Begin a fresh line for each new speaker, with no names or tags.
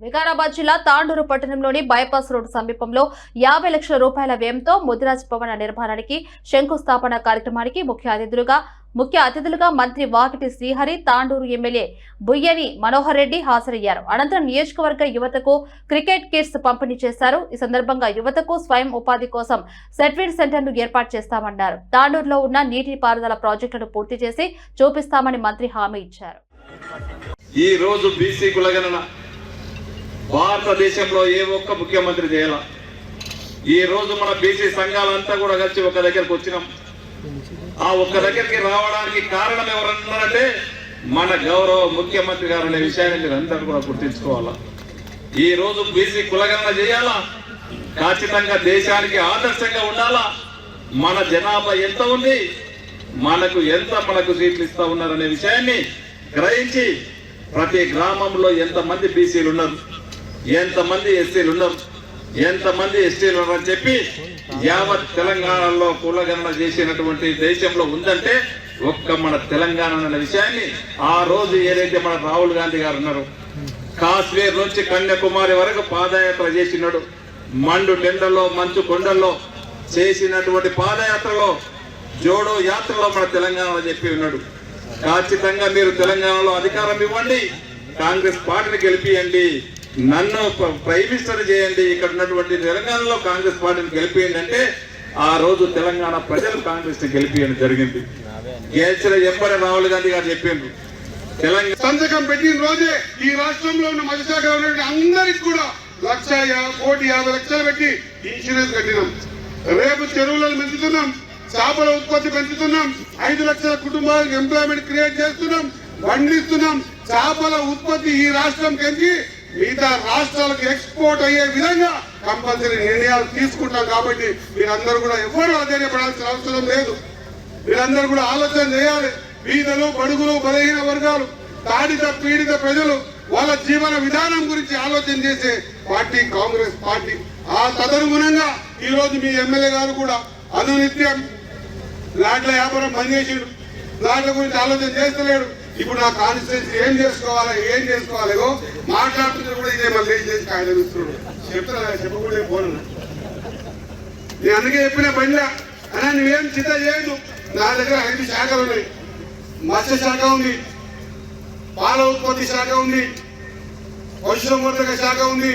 వికారాబాద్ జిల్లా తాండూరు పట్టణంలోని bypass road సమీపంలో యాభై లక్షల రూపాయల వ్యయంతో ముదిరాజ్ భవన నిర్మాణానికి శంకుస్థాపన కార్యక్రమానికి ముఖ్య అతిథులుగా ముఖ్య అతిథులుగా మంత్రి వాకిటి శ్రీహరి తాండూరు ఎమ్మెల్యే బుయ్యని మనోహర్ రెడ్డి హాజరయ్యారు. అనంతరం నియోజకవర్గ యువతకు క్రికెట్ కిట్స్ పంపిణీ చేశారు. ఈ సందర్భంగా యువతకు స్వయం ఉపాధి కోసం సెట్వీడ్ సెంటర్ను ఏర్పాటు చేస్తామన్నారు. తాండూరులో ఉన్న నీటిపారుదల ప్రాజెక్టులను పూర్తి చేసి చూపిస్తామని మంత్రి హామీ ఇచ్చారు.
ఈ రోజు బీసీ కులగణన భారతదేశంలో ఏ ఒక్క ముఖ్యమంత్రి చేయాల? ఈ రోజు మన బీసీ సంఘాలంతా కూడా కలిసి ఒక దగ్గరకు వచ్చినాం. ఆ ఒక్క దగ్గరికి రావడానికి కారణం ఎవరన్నారంటే మన గౌరవ ముఖ్యమంత్రి గారు అనే విషయాన్ని మీరు అందరూ కూడా గుర్తించుకోవాలా? ఈ రోజు బీసీ కులగణన చేయాలా? ఖచ్చితంగా దేశానికి ఆదర్శంగా ఉండాలా? మన జనాభా ఎంత ఉంది? మనకు ఎంత మనకు సీట్లు ఇస్తా ఉన్నారనే విషయాన్ని గ్రహించి ప్రతి గ్రామంలో ఎంతమంది బీసీలు ఉన్నారు ఎంతమంది ఎస్సీలు ఉన్నారు ఎంతమంది ఎస్టీలు ఉన్నారని చెప్పి యావత్ తెలంగాణలో కులగణన చేసినటువంటి దేశంలో ఉందంటే ఒక్క మన తెలంగాణ అన్న విషయాన్ని ఆ రోజు ఏదైతే మన రాహుల్ గాంధీ గారు ఉన్నారు కాశ్మీర్ నుంచి కన్యాకుమారి వరకు పాదయాత్ర చేసినాడు. మండు టెండల్లో మంచు కొండల్లో చేసినటువంటి పాదయాత్రలో జోడో యాత్రలో మన తెలంగాణలో చెప్పి ఉన్నాడు. ఖచ్చితంగా మీరు తెలంగాణలో అధికారం ఇవ్వండి కాంగ్రెస్ పార్టీని గెలిపియండి. నన్ను ప్ర- ప్రైమ్ మినిస్టర్ చేయండి. ఇక్కడ ఉన్నటువంటి తెలంగాణలో కాంగ్రెస్ పార్టీని గెలిపియండి అంటే ఆ రోజు తెలంగాణ ప్రజలు కాంగ్రెస్ని గెలిపియడం జరిగింది. గెలిచిన ఎంబడి రాహుల్ గాంధీ గారు చెప్పిండ్రు. తెలంగాణ
సంతకం పెట్టిన రోజే ఈ రాష్ట్రంలో ఉన్న మత్స్యశాఖ ఉన్నటువంటి అందరికి కూడా లక్ష కోటి యాభై లక్షలు పెట్టి ఇన్సూరెన్స్ కట్టినాం. రేపు చెరువులను పెంచుతున్నాం చేపల ఉత్పత్తి పెంచుతున్నాం ఐదు లక్షల కుటుంబాలకు ఎంప్లాయ్మెంట్ క్రియేట్ చేస్తున్నాం పండిస్తున్నాం చేపల ఉత్పత్తి ఈ రాష్ట్రం కంచి మిగతా రాష్ట్రాలకు ఎక్స్పోర్ట్ అయ్యే విధంగా కంపల్సరీ నిర్ణయాలు తీసుకుంటాం కాబట్టి మీరందరూ కూడా ఎవరు ఆశ్చర్యపడాల్సిన అవసరం లేదు. మీరందరూ కూడా ఆలోచన చేయాలి. బీదలు బడుగులు బలహీన వర్గాలు తాడిత పీడిత ప్రజలు వాళ్ళ జీవన విధానం గురించి ఆలోచన చేసే పార్టీ కాంగ్రెస్ పార్టీ. ఆ తదనుగుణంగా ఈ రోజు మీ ఎమ్మెల్యే గారు కూడా అనునిత్యం లాడ్ల వ్యాపారం పనిచేసాడు. చేసిండు గురించి ఆలోచన చేస్తలేడు. ఇప్పుడు నా కాన్స్టిట్యూన్సీ ఏం చేసుకోవాలి ఏం చేసుకోవాలో ఇగో మాట్లాడుతుంటే కూడా ఇదే మళ్ళీ ఏం చేసి కాగితం ఇస్తున్నాడు. చెప్తున్నా చెప్పకుండా పోను నేను అందుకే చెప్పిన బండిలా. అన్నా నువ్వేం చింత చేయదు నా దగ్గర ఐదు శాఖలు ఉన్నాయి. మత్స్య శాఖ ఉంది. పాల ఉత్పత్తి శాఖ ఉంది. పశుసంవర్ధక శాఖ ఉంది.